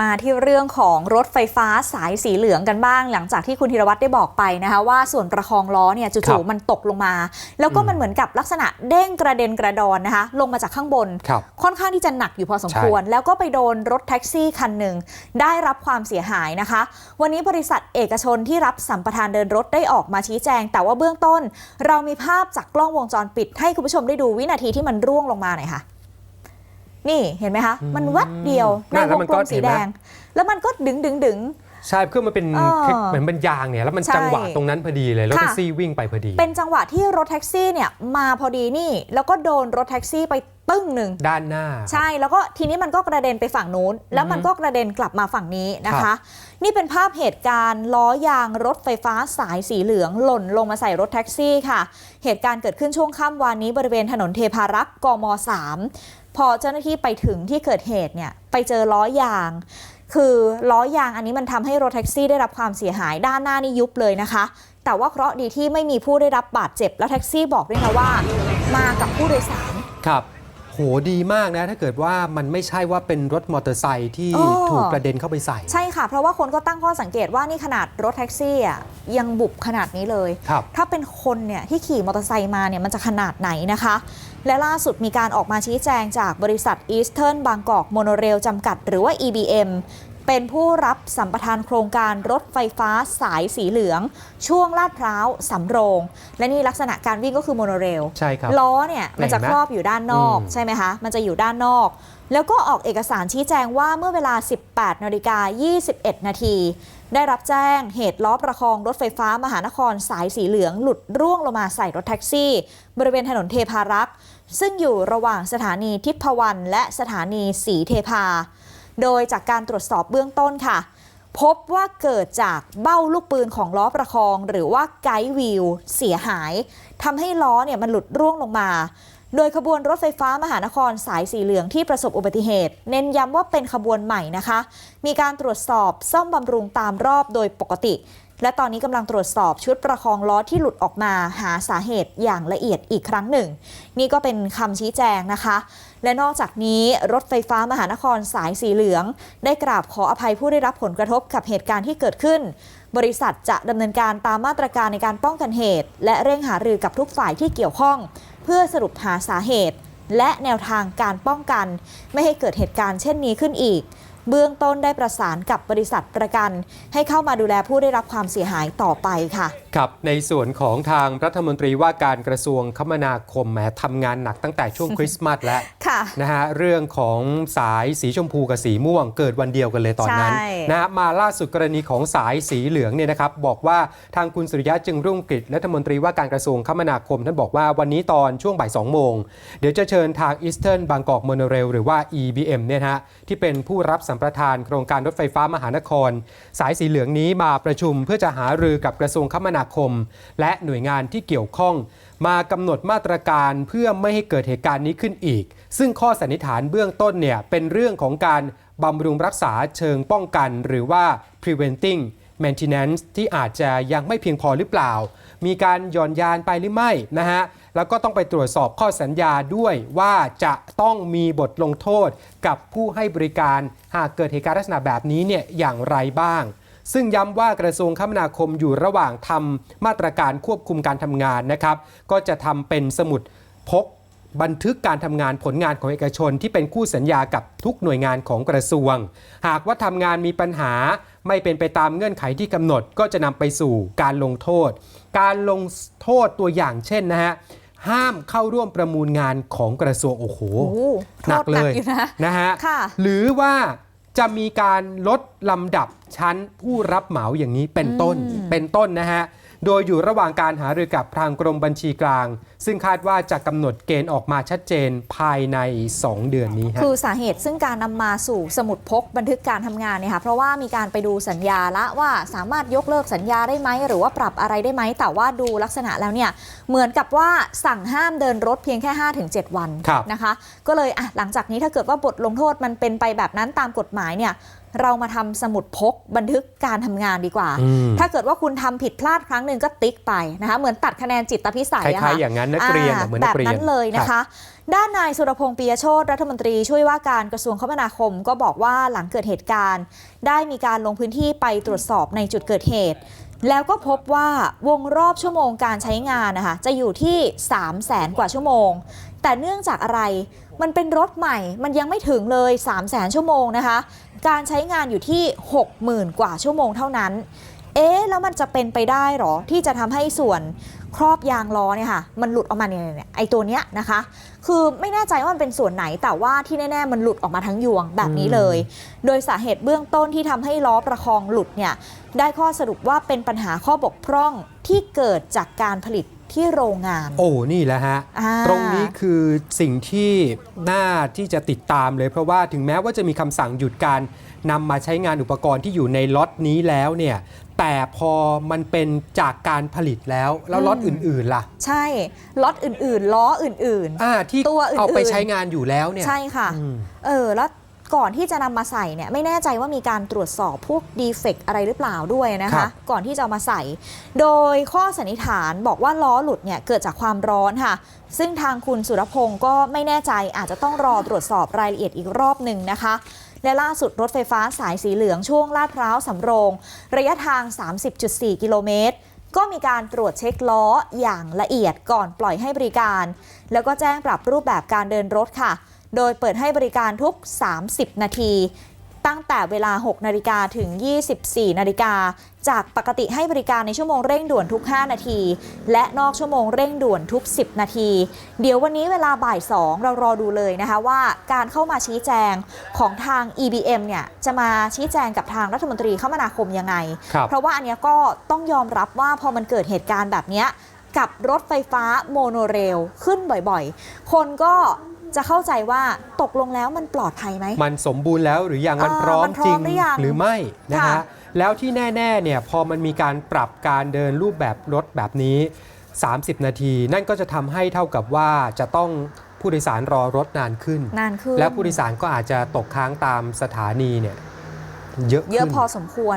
มาที่เรื่องของรถไฟฟ้าสายสีเหลืองกันบ้าง หลังจากที่คุณธีรวัตรได้บอกไปนะคะ ว่าส่วนประคองล้อเนี่ยครัจู่บๆมันตกลงมา แล้วก็อืมมันเหมือนกับลักษณะเด้งกระเด็นกระดอนนะคะ ลงมาจากข้างบนครับค่อนข้างที่จะหนักอยู่พอสมควร แล้วก็ไปโดนรถแท็กซี่คันหนึ่งได้รับความเสียหายนะคะ วันนี้บริษัทเอกชนที่รับสัมปทานเดินรถได้ออกมาชี้แจง แต่ว่าเบื้องต้น เรามีภาพจากกล้องวงจรปิด ให้คุณผู้ชมได้ดูวินาทีที่มันร่วงลงมาหน่อยค่ะ นี่เห็นไหมคะ มันแวัดเดียวในนั่นแล้ววงมันกก็ลมสีเห็นไหแดมงแล้วมันก็ดึงดึงดึงใช่คือมันเป็นเออคลิปเหมือนเป็นยางเนี่ยแล้วมันใช่จังหวะตรงนั้นพอดีเลยรถค่ะแท็กซี่วิ่งไปพอดี เป็นจังหวะที่รถแท็กซี่เนี่ยมาพอดีนี่ แล้วก็โดนรถแท็กซี่ไป ตึ้งหนึ่งด้านหน้า ใช่แล้วก็ทีนี้มันก็กระเด็นไปฝั่งนู้น แล้วมันก็กระเด็นกลับมาฝั่งนี้นะครัคะบนี่เป็นภาพเหตุการณ์ล้อยางรถไฟฟ้าสายสีเหลือง หล่นลงมาใส่รถแท็กซี่ค่ะ เหตุการณ์เกิดขึ้นช่วงค่ำวานนี้บริเวณถนนเทพารักษ์กม 3 พอเจ้าหน้าที่ไปถึงที่เกิดเหตุเนี่ยไปเจอล้อยางคือล้อยางอันนี้มันทำให้รถแท็กซี่ได้รับความเสียหายด้านหน้านี่ยุบเลยนะคะ แต่ว่าเคราะห์ดีที่ไม่มีผู้ได้รับบาดเจ็บ แล้วแท็กซี่บอกด้วยนะว่า มากับผู้โดยสารครับ โหดีมากนะ ถ้าเกิดว่ามันไม่ใช่ว่าเป็นรถมอเตอร์ไซค์ที่อ๋อถูกกระเด็นเข้าไปใส่ ใช่ค่ะ เพราะว่าคนก็ตั้งข้อสังเกตว่านี่ขนาดรถแท็กซี่อะยังบุบขนาดนี้เลย ครับ ถ้าเป็นคนเนี่ยที่ขี่มอเตอร์ไซค์มาเนี่ยมันจะขนาดไหนนะคะ และล่าสุดมีการออกมาชี้แจงจากบริษัท Eastern บางกอกโมโนเรลจำกัด หรือว่า EBM เป็นผู้รับสัมปทานโครงการรถไฟฟ้าสายสีเหลือง ช่วงลาดพร้าวสำโรง และนี่ลักษณะการวิ่งก็คือโมโนเรลใช่ครับล้อเนี่ยมันจะเห็นไหมครอบอยู่ด้านนอกอืมใช่ไหมคะมันจะอยู่ด้านนอก แล้วก็ออกเอกสารชี้แจงว่าเมื่อเวลา 18นาฬิกา21 นาทีได้รับแจ้งเหตุล้อประคองรถไฟฟ้ามหานครสายสีเหลืองหลุดร่วงลงมาใส่รถแท็กซี่ บริเวณถนนเทพารักษ์ซึ่งอยู่ระหว่างสถานีทิพวรรณและสถานีสีเทพา โดยจากการตรวจสอบเบื้องต้นค่ะ พบว่าเกิดจากเบ้าลูกปืนของล้อประคอง หรือว่าไกด์วิวเสียหายทำให้ล้อเนี่ยมันหลุดร่วงลงมาโดยขบวนรถไฟฟ้ามหานครสายสีเหลืองที่ประสบอุบัติเหตุ เน้นย้ำว่าเป็นขบวนใหม่นะคะ มีการตรวจสอบซ่อมบำรุงตามรอบโดยปกติ และตอนนี้กำลังตรวจสอบชุดประคองล้อที่หลุดออกมาหาสาเหตุอย่างละเอียดอีกครั้งหนึ่ง นี่ก็เป็นคำชี้แจงนะคะ และนอกจากนี้รถไฟฟ้ามหานครสายสีเหลือง ได้กราบขออภัยผู้ได้รับผลกระทบกับเหตุการณ์ที่เกิดขึ้น บริษัทจะดำเนินการตามมาตรการในการป้องกันเหตุ และเร่งหารือกับทุกฝ่ายที่เกี่ยวข้อง เพื่อสรุปหาสาเหตุ และแนวทางการป้องกัน ไม่ให้เกิดเหตุการณ์เช่นนี้ขึ้นอีก เบื้องต้นได้ประสานกับบริษัทประกัน ให้เข้ามาดูแลผู้ได้รับความเสียหายต่อไปค่ะ ครับ ในส่วนของทางรัฐมนตรีว่าการกระทรวงคมนาคมแหมทำงานหนักตั้งแต่ช่วงคริสต์มาสแล้วค่ะนะฮะเรื่องของสายสีชมพูกับสีม่วงเกิดวันเดียวกันเลยตอนนั้นใช่นะฮะมาล่าสุดกรณีของสายสีเหลืองเนี่ยนะครับบอกว่าทางคุณสุริยะจึงรุ่งกิจรัฐมนตรีว่าการกระทรวงคมนาคมท่านบอกว่าวันนี้ตอนช่วงบ่าย2โมงเดี๋ยวจะเชิญทาง Eastern บางกอกโมโนเรลหรือว่า EBM เนี่ยนะฮะที่เป็นผู้รับสัมปทานโครงการรถไฟฟ้ามหานคร สายสีเหลืองนี้มาประชุมเพื่อจะหารือกับกระทรวงคมนาคม และหน่วยงานที่เกี่ยวข้อง มากำหนดมาตรการเพื่อไม่ให้เกิดเหตุการณ์นี้ขึ้นอีก ซึ่งข้อสันนิษฐานเบื้องต้นเนี่ยเป็นเรื่องของการบำรุงรักษาเชิงป้องกัน หรือว่า preventing maintenance ที่อาจจะยังไม่เพียงพอหรือเปล่า มีการหย่อนยานไปหรือไม่นะฮะ แล้วก็ต้องไปตรวจสอบข้อสัญญาด้วยว่าจะต้องมีบทลงโทษกับผู้ให้บริการหากเกิดเหตุการณ์ลักษณะแบบนี้เนี่ยอย่างไรบ้าง ซึ่งย้ำว่ากระทรวงคมนาคมอยู่ระหว่างทำมาตรการควบคุมการทำงานนะครับ ก็จะทำเป็นสมุดพกบันทึกการทำงานผลงานของเอกชนที่เป็นคู่สัญญากับทุกหน่วยงานของกระทรวง หากว่าทำงานมีปัญหาไม่เป็นไปตามเงื่อนไขที่กำหนด ก็จะนำไปสู่การลงโทษ การลงโทษตัวอย่างเช่นนะฮะ ห้ามเข้าร่วมประมูลงานของกระทรวงโอ้โหโอ้โหหนักเลยโทษหนักอยู่นะนะฮะค่ะหรือว่าจะมีการลดลำดับชั้นผู้รับเหมาอย่างนี้เป็นต้นอืมเป็นต้นนะฮะ โดยอยู่ระหว่างการหารือกับทางกรมบัญชีกลาง ซึ่งคาดว่าจะกำหนดเกณฑ์ออกมาชัดเจนภายใน 2 เดือนนี้ฮะคือสาเหตุซึ่งการนำมาสู่สมุดพกบันทึกการทำงานเนี่ยค่ะเพราะว่ามีการไปดูสัญญาละว่าสามารถยกเลิกสัญญาได้ไหมหรือว่าปรับอะไรได้ไหมแต่ว่าดูลักษณะแล้วเนี่ยเหมือนกับว่าสั่งห้ามเดินรถเพียงแค่ 5-7 วันครับนะคะ ก็เลยอะหลังจากนี้ถ้าเกิดว่าบทลงโทษมันเป็นไปแบบนั้นตามกฎหมายเนี่ย เรามาทำสมุดพกบันทึกการทำงานดีกว่าอืมถ้าเกิดว่าคุณทำผิดพลาดครั้งหนึ่งก็ติ๊กไปนะคะเหมือนตัดคะแนนจิตพิสัยคอะล้าค่ะยๆอย่างนั้นนักเรียนอะเหมือนแบนับกเรียนนั้นเลยนะรัคะบด้านนายสุรพงษ์ปียโชตรัฐมนตรีช่วยว่าการกระทรวงคมนาคมก็บอกว่าหลังเกิดเหตุการณ์ ได้มีการลงพื้นที่ไปตรวจสอบในจุดเกิดเหตุ แล้วก็พบว่าวงรอบชั่วโมงการใช้งานนะคะจะอยู่ที่ 3 0 0แสนกว่าชั่วโมง แต่เนื่องจากอะไร มันเป็นรถใหม่ มันยังไม่ถึงเลย 3 0 0แสนชั่วโมงนะคะ การใช้งานอยู่ที่ 60,000 กว่าชั่วโมงเท่านั้น เอ๊ะ แล้วมันจะเป็นไปได้หรอ ที่จะทำให้ส่วนครอบยางล้อเนี่ยค่ะ มันหลุดออกมาเนี่ยเนี่ยไอตัวเนี้ยนะคะ คือไม่แน่ใจว่ามันเป็นส่วนไหน แต่ว่าที่แน่ ๆ มันหลุดออกมาทั้งยวงแบบนี้เลย โดยสาเหตุเบื้องต้นที่ทำให้ล้อประคองหลุดเนี่ย ได้ข้อสรุปว่าเป็นปัญหาข้อบกพร่องที่เกิดจากการผลิต ที่โรงงาน โอ้ นี่แหละฮะ อ่า ตรงนี้คือสิ่งที่น่าที่จะติดตามเลย เพราะว่าถึงแม้ว่าจะมีคำสั่งหยุดการนำมาใช้งานอุปกรณ์ที่อยู่ในล็อตนี้แล้วเนี่ย แต่พอมันเป็นจากการผลิตแล้ว แล้วล็อตอื่น ๆ ล่ะ ใช่ล็อตอื่นๆ ล้ออื่น อ่าที่ตัวอื่นๆ เอาไปใช้งานอยู่แล้วเนี่ยๆใช่ค่ะ อืม เออแล้ว ก่อนที่จะนำมาใส่เนี่ยไม่แน่ใจว่ามีการตรวจสอบพวกดีเฟกอะไรหรือเปล่าด้วยนะครัคะบก่อนที่จะเอามาใส่ โดยข้อสันนิษฐานบอกว่าล้อหลุดเนี่ยเกิดจากความร้อนค่ะ ซึ่งทางคุณสุรพงศ์ก็ไม่แน่ใจอาจจะต้องรอตรวจสอบรายละเอียดอีกรอบหนึ่งนะคะและล่าสุดรถไฟฟ้าสายสีเหลืองช่วงลาดพร้าวสำโรง ระยะทาง 30.4 กิโลเมตร ก็มีการตรวจเช็คล้ออย่างละเอียดก่อนปล่อยให้บริการ แล้วก็แจ้งปรับรูปแบบการเดินรถค่ะ โดยเปิดให้บริการทุก 30 นาที ตั้งแต่เวลา 6 นาฬิกาถึง 24 นาฬิกา จากปกติให้บริการในชั่วโมงเร่งด่วนทุก 5 นาที และนอกชั่วโมงเร่งด่วนทุก 10 นาที เดี๋ยววันนี้เวลาบ่าย 2 เรารอดูเลยนะคะว่าการเข้ามาชี้แจงของทาง EBM เนี่ยจะมาชี้แจงกับทางรัฐมนตรีคมนาคมยังไงครับเพราะว่าอันเนี้ยก็ต้องยอมรับว่าพอมันเกิดเหตุการณ์แบบเนี้ยกับรถไฟฟ้าโมโนเรลขึ้นบ่อยๆ คนก็ จะเข้าใจว่าตกลงแล้วมันปลอดภัยไหม มันสมบูรณ์แล้วหรือยังมันเออพร้อมมันพร้จอริมงหรือยังหรือไม่นะค่ะฮะแล้วที่แน่ๆเนี่ยพอมันมีการปรับการเดินรูปแบบรถแบบนี้ 30 นาที นั่นก็จะทำให้เท่ากับว่าจะต้องผู้โดยสารรอรถนานขึ้น นานขึ้น และผู้โดยสารก็อาจจะตกค้างตามสถานีเนี่ยเยอะเยอะขึ้นพอสมควร